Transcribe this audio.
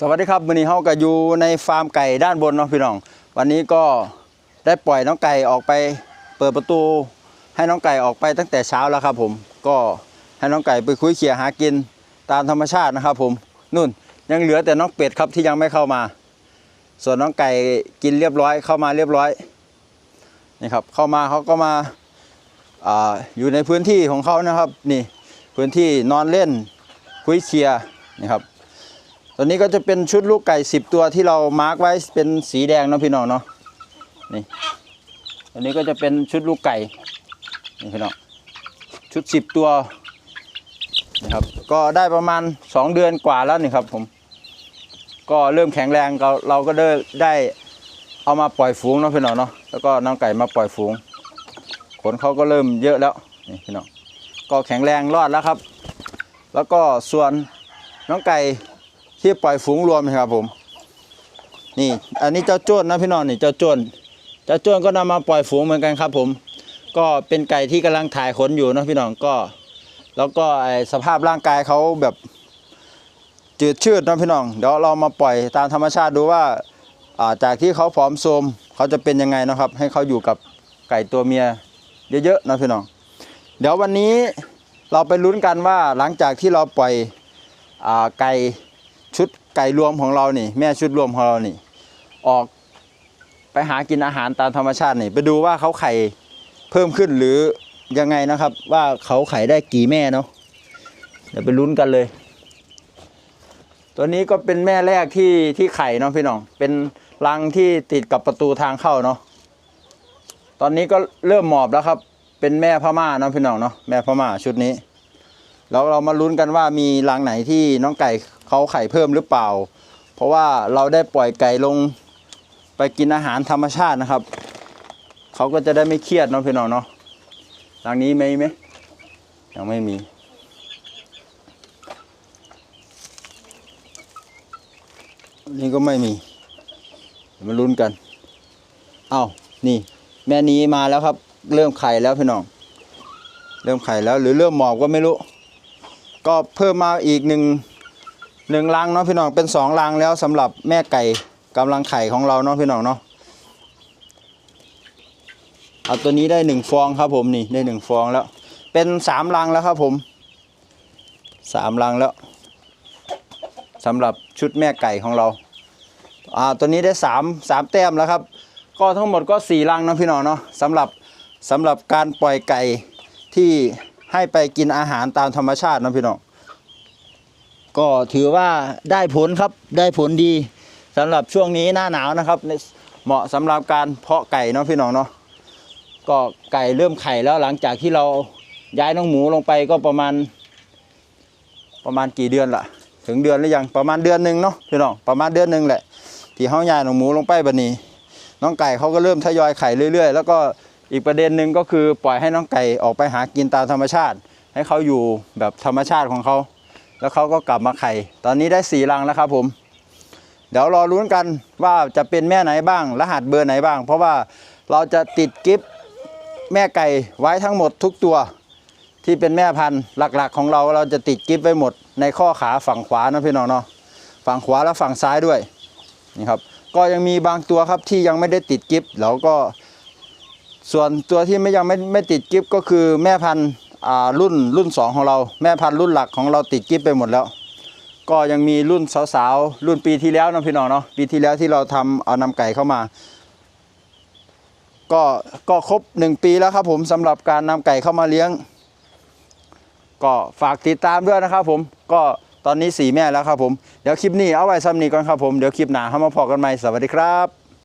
สวัสดีครับวันนี้เฮาก็อยู่ในฟาร์มไก่ด้านบนเนาะพี่น้อง วันนี้ก็ได้ปล่อยน้องไก่ออกไป เปิดประตู ให้น้องไก่ออกไปตั้งแต่เช้าแล้วครับผม ก็ให้น้องไก่ไปคุยเขี่ยหากินตามธรรมชาตินะครับผมนู่นยังเหลือแต่น้องเป็ดครับที่ยังไม่เข้ามา ส่วนน้องไก่กินเรียบร้อยเข้ามาเรียบร้อยนี่ครับเข้ามาเขาก็มาออยู่ในพื้นที่ของเขานะครับ นี่พื้นที่นอนเล่นคุยเคียนี่ครับ ตัวนี้ก็จะเป็นชุดลูกไก่10ตัวที่เรามาร์กไว้เป็นสีแดงเนาะพี่น้องเนาะนี่ตัวนี้ก็จะเป็นชุดลูกไก่นี่พี่น้องชุด10ตัวนะครับก็ได้ประมาณ2เดือนกว่าแล้วนี่ครับผมก็เริ่มแข็งแรงเราเราก็ได้ได้เอามาปล่อยฝูงเนาะพี่น้องเนาะแล้วก็น้องไก่มาปล่อยฝูง ขนเขาก็เริ่มเยอะแล้วนี่พี่น้องก็แข็งแรงรอดแล้วครับ แล้วก็ส่วนน้องไก่ ที่ปล่อยฝูงรวมครับผม นี่ อันนี้เจ้าโจ้นนะพี่น้องนี่เจ้าโจ้นเจ้าโจ้นก็นำมาปล่อยฝูงเหมือนกันครับ ผม ก็เป็นไก่ที่กำลังถ่ายขนอยู่นะพี่น้องก็ แล้วก็สภาพร่างกายเขาแบบจืดชืดนะพี่น้องเดี๋ยวเรามาปล่อยตามธรรมชาติดูว่าาจากที่เขาผอมโทมเขาจะเป็นยังไงนะครับ ให้เขาอยู่กับไก่ตัวเมียเยอะๆนะพี่น้อง เดี๋ยววันนี้เราไปลุ้นกันว่าหลังจากที่เราปล่อยอไก่ ไก่รวมของเรานี่ แม่ชุดรวมของเรานี่ ออกไปหากินอาหารตามธรรมชาตินี่ ไปดูว่าเขาไข่เพิ่มขึ้นหรือยังไงนะครับ ว่าเขาไข่ได้กี่แม่เนาะเดี๋ยวไปลุ้นกันเลย ตัวนี้ก็เป็นแม่แรกที่ที่ไข่เนาะพี่น้อง เป็นรังที่ติดกับประตูทางเข้าเนาะตอนนี้ก็เริ่มหมอบแล้วครับ เป็นแม่พม่าเนาะพี่น้องเนาะแม่พม่าชุดนี้แล้วเรามาลุ้นกันว่ามีรังไหนที่น้องไก่ เขาไข่เพิ่มหรือเปล่า เพราะว่าเราได้ปล่อยไก่ลงไปกินอาหารธรรมชาตินะครับ เขาก็จะได้ไม่เครียดเนาะพี่น้องเนาะรังนี้ไมีไหมยังไม่มี นี่ก็ไม่มีมาลุ้นกัน เอ้านี่ แม่นี้มาแล้วครับ เริ่มไข่แล้วพี่น้อง เริ่มไข่แล้วหรือเริ่มหมอบก็ไม่รู้ ก็เพิ่มมาอีกหนึ่ง หนึ่งรังเนาะพี่น้องเป็นสองรังแล้วสำหรับแม่ไก่กำลังไข่ของเราเนาะพี่น้องเนาะเอาตัวนี้ได้หนึ่งฟองครับผมนี่ได้หนึ่งฟองแล้ว เป็นสามรังแล้วครับผมสามรังแล้วสำหรับชุดแม่ไก่ของเราอ่าตัวนี้ได้สามสามแต้มแล้วครับ ก็ทั้งหมดก็สี่รังเนาะพี่น้องเนาะสำหรับสำหรับการปล่อยไก่ที่ให้ไปกินอาหารตามธรรมชาตินะพี่น้อง ก็ถือว่าได้ผลครับได้ผลดีสำหรับช่วงนี้หน้าหนาวนะครับในเหมาะสำหรับการเพาะไก่เนาะพี่น้องเนาะก็ไก่เริ่มไข่แล้วหลังจากที่เราย้ายน้องหมูลงไปก็ประมาณ ประมาณกี่เดือนละถึงเดือนหรือยังประมาณเดือนหนึ่งเนาะพี่น้องประมาณเดือนหนึ่งแหละ ที่เขาย้ายน้องหมูลงไปบัดนี้ น้องไก่เขาก็เริ่มทยอยไข่เรื่อย ๆ แล้วก็อีกประเด็นหนึ่งก็คือปล่อยให้น้องไก่ออกไปหากินตามธรรมชาติ ให้เขาอยู่แบบธรรมชาติของเขา แล้วเขาก็กลับมาไข่ ตอนนี้ได้สี่รังแล้วครับผม เดี๋ยวรอลุ้นกันว่าจะเป็นแม่ไหนบ้าง รหัสเบอร์ไหนบ้าง เพราะว่าเราจะติดกิฟแม่ไก่ไว้ทั้งหมดทุกตัว ที่เป็นแม่พันธุ์หลักๆ ของเราเราจะติดกิฟไว้หมด ในข้อขาฝั่งขวานะพี่น้องเนาะฝั่งขวาและฝั่งซ้ายด้วยนี่ครับ ก็ยังมีบางตัวครับที่ยังไม่ได้ติดกิฟต์แล้วก็ ส่วนตัวที่ไม่ยังไม่ไม่ติดกิฟต์ก็คือแม่พันธุ์ รุ่นรุ่นสองของเราแม่พันธุ์รุ่นหลักของเราติดกิฟต์ไปหมดแล้ว ก็ยังมีรุ่นสาวๆรุ่นปีที่แล้วนะพี่น้องเนาะปีที่แล้วที่เราทำเอานำไก่เข้ามา ก็ก็ครบหนึ่งปีแล้วครับผมสำหรับการนำไก่เข้ามาเลี้ยง ก็ฝากติดตามด้วยนะครับผมก็ตอนนี้สี่แม่แล้วครับผม เดี๋ยวคลิปนี้เอาไว้ซ้ำนี้ก่อนครับผม เดี๋ยวคลิปหน้าเข้ามาพอกันใหม่ สวัสดีครับ